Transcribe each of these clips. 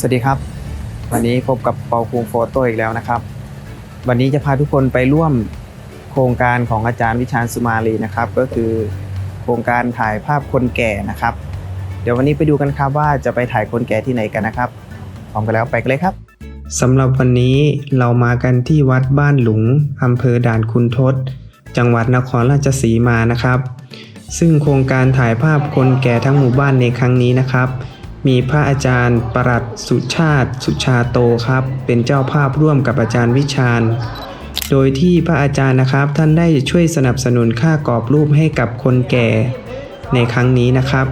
สวัสดีครับ วันนี้พบกับเปาคุงโฟโต้อีกแล้วนะครับ วันนี้จะพาทุกคนไปร่วมโครงการของอาจารย์วิชาญสุมาลีนะครับ ก็คือโครงการถ่ายภาพคนแก่นะครับ เดี๋ยววันนี้ไปดูกันครับว่าจะไปถ่ายคนแก่ที่ไหนกันนะครับพร้อมกันแล้วไปกันเลยครับสำหรับวันนี้เรามากันที่วัดบ้านหลุงอำเภอด่านคุณทศ จังหวัดนครราชสีมานะครับ ซึ่งโครงการถ่ายภาพคนแก่ทั้งหมู่บ้านในครั้งนี้นะครับ มีพระอาจารย์ประหลัดสุชาติ สุชาโตครับ เป็นเจ้าภาพร่วมกับอาจารย์วิชาญ โดยที่พระอาจารย์นะครับ ท่านได้ช่วยสนับสนุนค่ากรอบรูปให้กับคนแก่ในครั้งนี้นะครับ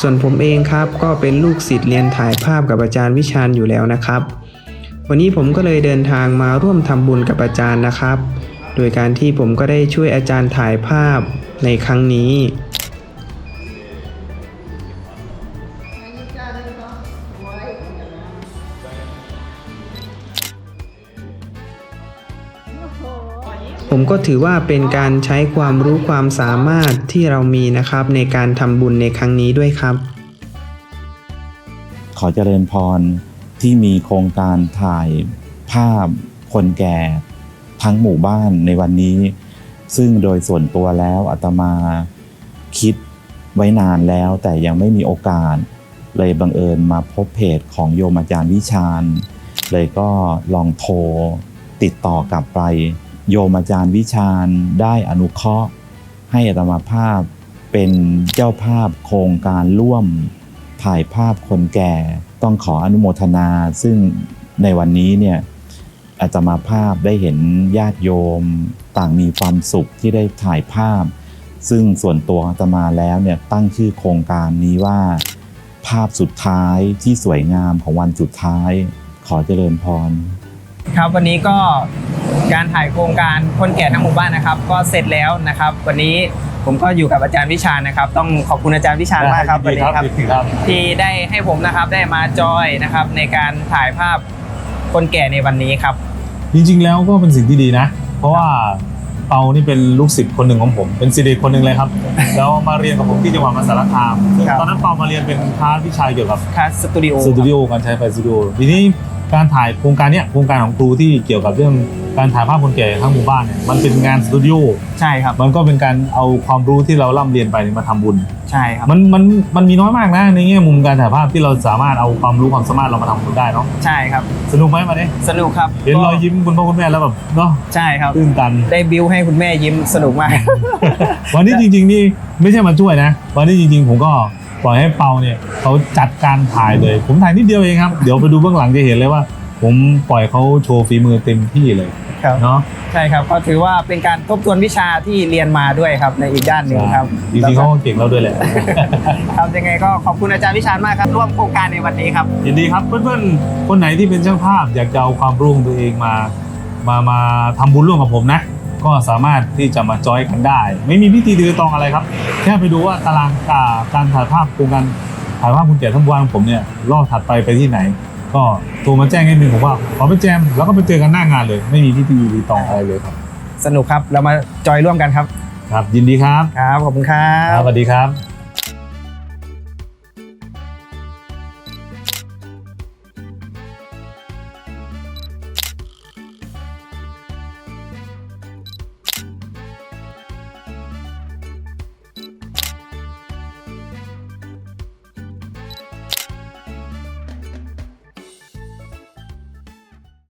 ส่วนผมเองครับก็เป็นลูกศิษย์เรียนถ่ายภาพกับอาจารย์วิชาญอยู่แล้วนะครับ วันนี้ผมก็เลยเดินทางมาร่วมทำบุญกับอาจารย์นะครับ โดยการที่ผมก็ได้ช่วยอาจารย์ถ่ายภาพในครั้งนี้ ผมก็ถือว่าเป็นการใช้ความรู้ความสามารถที่เรามีนะครับในการทำบุญในครั้งนี้ด้วยครับ ขอเจริญพรที่มีโครงการถ่ายภาพคนแก่ทั้งหมู่บ้านในวันนี้ ซึ่งโดยส่วนตัวแล้วอาตมาคิดไว้นานแล้วแต่ยังไม่มีโอกาส เลยบังเอิญมาพบเพจของโยมอาจารย์วิชาญ เลยก็ลองโทรติดต่อกลับไป โยมอาจารย์วิชาญได้อนุเคราะห์ ให้อาตมาภาพเป็นเจ้าภาพโครงการร่วมถ่ายภาพคนแก่ต้องขออนุโมทนา ซึ่งในวันนี้เนี่ยอาตมาภาพได้เห็นญาติโยมต่างมีความสุขที่ได้ถ่ายภาพ ซึ่งส่วนตัวอาตมาแล้วเนี่ยตั้งชื่อโครงการนี้ว่า ภาพสุดท้ายที่สวยงามของวันสุดท้ายขอเจริญพร ครับวันนี้ก็การถ่ายโครงการคนแก่ทั้งหมู่บ้านนะครับ ก็เสร็จแล้วนะครับ วันนี้ผมก็อยู่กับอาจารย์วิชาญนะครับ ต้องขอบคุณอาจารย์วิชาญมากครับวันนี้ครับครับที่ได้ให้ผมนะครับได้มาจอยนะครับในการถ่ายภาพคนแก่ในวันนี้ครับ จริงๆแล้วก็เป็นสิ่งที่ดีนะ เพราะว่าเปานี่เป็นลูกศิษย์คนหนึ่งของผม เป็นศิษย์เด็กคนหนึ่งเลยครับ แล้วมาเรียนกับผมที่จังหวัดมหาสารคามซึ่งครับตอนนั้นเปามาเรียนเป็นคลาสวิชาเกี่ยวกับคัสสตูดิโอสตูดิโอการใช้ไฟสตูดิโอทีนี้ การถ่ายโครงการเนี้ยโครงการของครูที่เกี่ยวกับเรื่องการถ่ายภาพคนแก่ทั้งหมู่บ้านเนี่ยมันเป็นงานสตูดิโอใช่ครับ มันก็เป็นการเอาความรู้ที่เราร่ำเรียนไปเนี่ยมาทำบุญ ใช่ครับ มันมันมันมีน้อยมากนะในแง่มุมการถ่ายภาพที่เราสามารถเอาความรู้ความสามารถเรามาทำบุญได้เนาะใช่ครับ สนุกไหมมาเนี่ยสนุกครับเห็นรอยยิ้มคุณพ่อคุณแม่แล้วแบบเนาะใช่ครับ ตื้นตัน ได้บิวให้คุณแม่ยิ้มสนุกมาก วันนี้จริง ๆ นี่ไม่ใช่มาช่วยนะ วันนี้จริง ๆ ผมก็ ปล่อยให้เปาเนี่ยเขาจัดการถ่ายเลย ผมถ่ายนิดเดียวเองครับ เดี๋ยวไปดูเบื้องหลังจะเห็นเลยว่า ผมปล่อยเขาโชว์ฝีมือเต็มที่เลยครับเนาะใช่ครับก็ถือว่าเป็นการทบทวนวิชาที่เรียนมาด้วยครับในอีกด้านหนึ่งครับจริงๆเขาก็เก่งเราด้วยแหละครับยังไงก็ขอบคุณอาจารย์วิชาญมากครับร่วมโครงการในวันนี้ครับยินดีครับเพื่อนๆคนไหนที่เป็นช่างภาพอยากจะเอาความรู้ของตัวเองมา มามาทำบุญร่วมกับผมนะ ก็สามารถที่จะมาจอยกันได้ ไม่มีพิธีดือตองอะไรครับ แค่ไปดูว่าตารางการการถ่ายภาพโครงการถ่ายภาพคุณแก่ทั้งวันของผมเนี่ยรอบถัดไปไปที่ไหน ก็โทรมาแจ้งให้หนึ่งผมว่าขอไปแจมแล้วก็ไปเจอกันหน้างานเลย ไม่มีพิธีดือตองอะไรเลยครับสนุกครับ เรามาจอยร่วมกันครับ ครับยินดีครับ ครับ ขอบคุณครัครับบสวัสดีครับ